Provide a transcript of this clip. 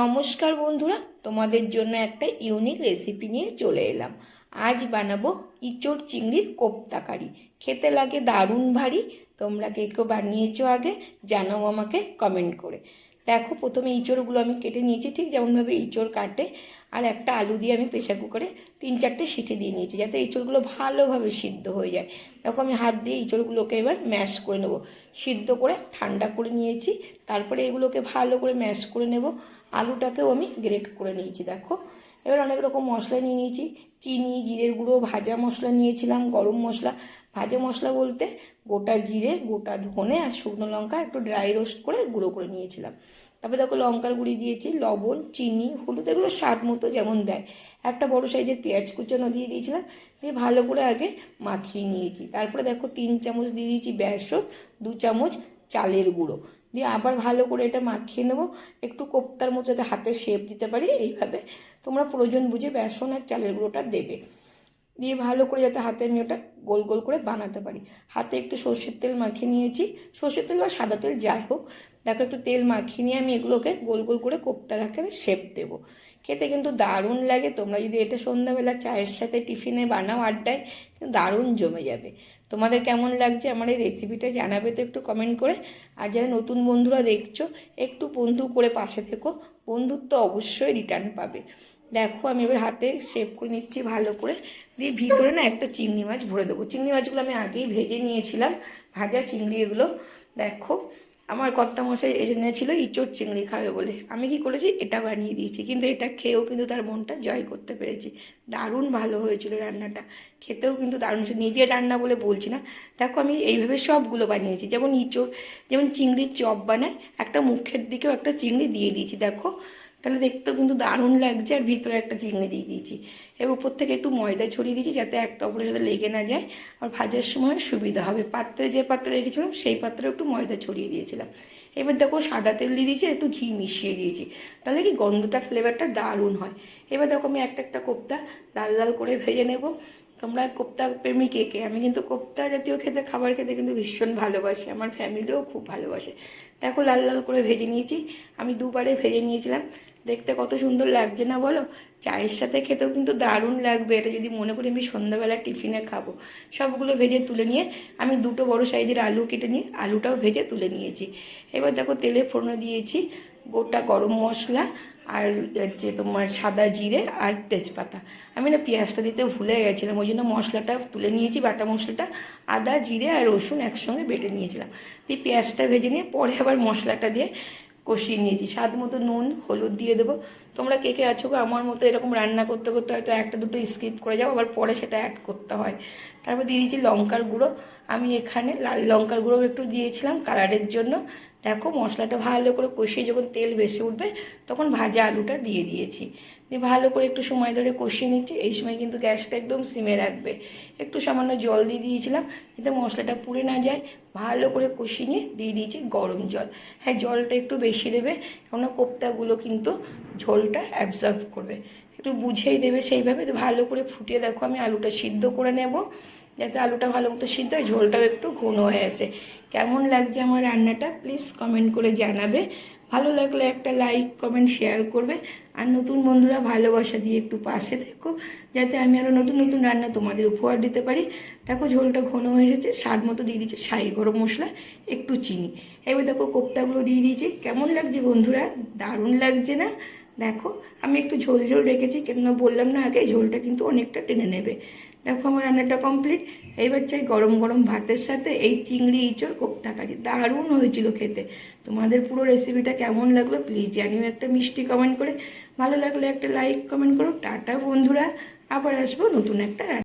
নমস্কার বন্ধুরা, তোমাদের জন্য একটা ইউনিক রেসিপি নিয়ে চলে এলাম। আজ বানাবো ইঁচড় চিংড়ির কোপ্তা কারি। খেতে লাগে দারুণ ভারী, তোমরা কে কেউ বানিয়েছো আগে, জানাও আমাকে কমেন্ট করে। দেখো, প্রথমে ইঁচড়গুলো আমি কেটে নিয়েছি, ঠিক যেমনভাবে ইঁচড় কাটে। আর একটা আলু দিয়ে আমি প্রেশার কুকারে তিন চারটে সিটি দিয়ে নিয়েছি, যাতে ইঁচড়গুলো ভালোভাবে সিদ্ধ হয়ে যায়। দেখো আমি হাত দিয়ে ইঁচড়গুলোকে এবার ম্যাশ করে নেব। সিদ্ধ করে ঠান্ডা করে নিয়েছি, তারপরে এগুলোকে ভালো করে ম্যাশ করে নেব। আলুটাকেও আমি গ্রেট করে নিয়েছি, দেখো। এবার অনেক রকম মশলা নিয়ে নিয়েছি, চিনি, জিরের গুঁড়ো, ভাজা মশলা নিয়েছিলাম, গরম মশলা। ভাজা মশলা বলতে গোটা জিরে, গোটা ধনে আর শুকনো লঙ্কা একটু ড্রাই রোস্ট করে গুঁড়ো করে নিয়েছিলাম। তারপরে দেখো লঙ্কার গুঁড়ি দিয়েছি, লবণ, চিনি, হলুদ, এগুলো স্বাদ মতো যেমন দেয়। একটা বড় সাইজের পেঁয়াজ কুচানো দিয়ে দিয়েছিলাম, দিয়ে ভালো করে আগে মাখিয়ে নিয়েছি। তারপরে দেখো তিন চামচ দিয়ে দিয়েছি বেসন, দু চামচ চালের গুঁড়ো। দিয়ে আবার ভালো করে এটা মাখিয়ে নেব, একটু কোপ্তার মতো যাতে হাতে শেপ দিতে পারি, এইভাবে তোমরা প্রয়োজন বুঝে বেসন আর চালের গুঁড়োটা দেবে। দিয়ে ভালো করে যাতে হাতে আমি ওটা গোল গোল করে বানাতে পারি। হাতে একটু সর্ষের তেল মাখিয়ে নিয়েছি। সর্ষের তেল বা সাদা তেল যাই হোক, দেখো একটু তেল মাখিয়ে নিয়ে আমি এগুলোকে গোল গোল করে কোপ্তার আকারে শেপ দেবো। খেতে কিন্তু দারুণ লাগে, তোমরা যদি এটা সন্ধ্যাবেলা চায়ের সাথে টিফিনে বানাও আড্ডায়, কিন্তু দারুণ জমে যাবে। তোমাদের কেমন লাগছে আমার এই রেসিপিটা জানাবে তো একটু কমেন্ট করে। আর যারা নতুন বন্ধুরা দেখছ, একটু বন্ধু করে পাশে থেকো, বন্ধুত্ব অবশ্যই রিটার্ন পাবে। দেখো, আমি এবার হাতে শেপ করে নিচ্ছি ভালো করে। দিয়ে ভিতরে না একটা চিংড়ি মাছ ভরে দেবো। চিংড়ি মাছগুলো আমি আগেই ভেজে নিয়েছিলাম, ভাজা চিংড়ি এগুলো। দেখো, আমার কর্তা মশাই এসে নিয়েছিল ইঁচড় চিংড়ি খাবে বলে। আমি কি করেছি? এটা বানিয়ে দিয়েছি। কিন্তু এটা খেয়েও কিন্তু তার মনটা জয় করতে পেরেছি। দারুণ ভালো হয়েছিল রান্নাটা। খেতেও কিন্তু দারুণ হয়েছিল। রান্না বলে বলছি না। দেখো, আমি এইভাবে সবগুলো বানিয়েছি। যেমন ইঁচড়, যেমন চিংড়ির চপ বানায়, একটা মুখের দিকেও একটা চিংড়ি দিয়ে দিয়েছি। দেখো তাহলে দেখতেও কিন্তু দারুণ লাগছে, আর ভিতরে একটা চিংড়ি দিয়ে দিয়েছি। এবার উপর থেকে একটু ময়দা ছড়িয়ে দিয়েছি যাতে একটা উপরে যাতে লেগে না যায়, আর ভাজার সময় সুবিধা হবে। পাত্রে যে পাত্রে রেখেছিলাম, সেই পাত্রে একটু ময়দা ছড়িয়ে দিয়েছিলাম। এবার দেখো সাদা তেল দিয়ে দিয়েছি একটু ঘি মিশিয়ে দিয়েছি। তাহলে কি গন্ধটা ফ্লেভারটা দারুণ হয়। এবার দেখো আমি একটা একটা কোপ্তা লাল লাল করে ভেজে নেব। তোমরা কোপ্তা প্রেমী কে কে? আমি কিন্তু কোপ্তা জাতীয় খেতে, খাবার খেতে কিন্তু ভীষণ ভালোবাসি। আমার ফ্যামিলিও খুব ভালোবাসে। দেখো লাল লাল করে ভেজে নিয়েছি। আমি দুবারে ভেজে নিয়েছিলাম। দেখতে কত সুন্দর লাগছে না বলো? চায়ের সাথে খেতেও কিন্তু দারুণ লাগবে। এটা যদি মনে করি আমি সন্ধ্যাবেলা টিফিনে খাব। সবগুলো ভেজে তুলে নিয়ে আমি দুটো বড় সাইজের আলু কেটে নিয়ে আলুটাও ভেজে তুলে নিয়েছি। এবার দেখো তেলে ফোড়নো দিয়েছি গোটা গরম মশলা আর হচ্ছে তোমার সাদা জিরে আর তেজপাতা। আমি না পেঁয়াজটা দিতে ভুলে গেছিলাম, ওই জন্য মশলাটা তুলে নিয়েছি, বাটা মশলাটা, আদা, জিরে আর রসুন একসঙ্গে বেটে নিয়েছিলাম। দিয়ে পেঁয়াজটা ভেজে নিয়ে পরে আবার মশলাটা দিয়ে কষিয়ে নিয়েছি। স্বাদ মতো নুন, হলুদ দিয়ে দেবো। তোমরা কে কে আছো গো? আমার মতো এরকম রান্না করতে করতে হয়তো একটা দুটো স্কিপ করে যাও, আবার পরে সেটা অ্যাড করতে হয়। তারপর দিয়ে দিয়েছি লঙ্কার গুঁড়ো। আমি এখানে লাল লঙ্কার গুঁড়ো একটু দিয়েছিলাম কালারের জন্য। দেখো মশলাটা ভালো করে কষিয়ে যখন তেল বেশি উঠবে, তখন ভাজা আলুটা দিয়ে দিয়েছি। দিয়ে ভালো করে একটু সময় ধরে কষিয়ে নিচ্ছি, এই সময় কিন্তু গ্যাসটা একদম সিমে রাখবে। একটু সামান্য জল দিয়ে দিয়েছিলাম, যাতে মশলাটা পুড়ে না যায়। ভালো করে কষিয়ে নিয়ে দিয়ে দিয়েছি গরম জল। হ্যাঁ জলটা একটু বেশি দেবে, কেননা কোপ্তাগুলো কিন্তু ঝোলটা অ্যাবজর্ব করবে। একটু বুঝেই দেবে সেইভাবে ভালো করে ফুটিয়ে দেখো আমি আলুটা সিদ্ধ করে নেব। যাতে আলুটা ভালো মতো সিদ্ধ হয়, ঝোলটাও একটু ঘন হয়ে আসে। কেমন লাগছে আমার রান্নাটা প্লিজ কমেন্ট করে জানাবে। ভালো লাগলে একটা লাইক কমেন্ট শেয়ার করবে। আর নতুন বন্ধুরা ভালোবাসা দিয়ে একটু পাশে থেকো, যাতে আমি আরও নতুন নতুন রান্না তোমাদের উপহার দিতে পারি। দেখো ঝোলটা ঘন হয়ে এসেছে, স্বাদ মতো দিয়ে দিচ্ছে শাহি গরম মশলা, একটু চিনি। এবার দেখো কোপ্তাগুলো দিয়ে দিয়েছি। কেমন লাগছে বন্ধুরা? দারুণ লাগছে না? দেখো, আমি একটু ঝোল ঝোল রেখেছি, কেননা বললাম না আগে, ঝোলটা কিন্তু অনেকটা টেনে নেবে। দেখো আমার রান্নাটা কমপ্লিট এইবার চাই গরম গরম ভাতের সাথে এই চিংড়ি, ইঁচড়, কোপ্তাকারি। দারুণ হয়েছিল খেতে। তোমাদের পুরো রেসিপিটা কেমন লাগল প্লিজ জানিও একটা মিষ্টি কমেন্ট করে। ভালো লাগলে একটা লাইক কমেন্ট করো। টাটা বন্ধুরা। আবার আসব নতুন একটা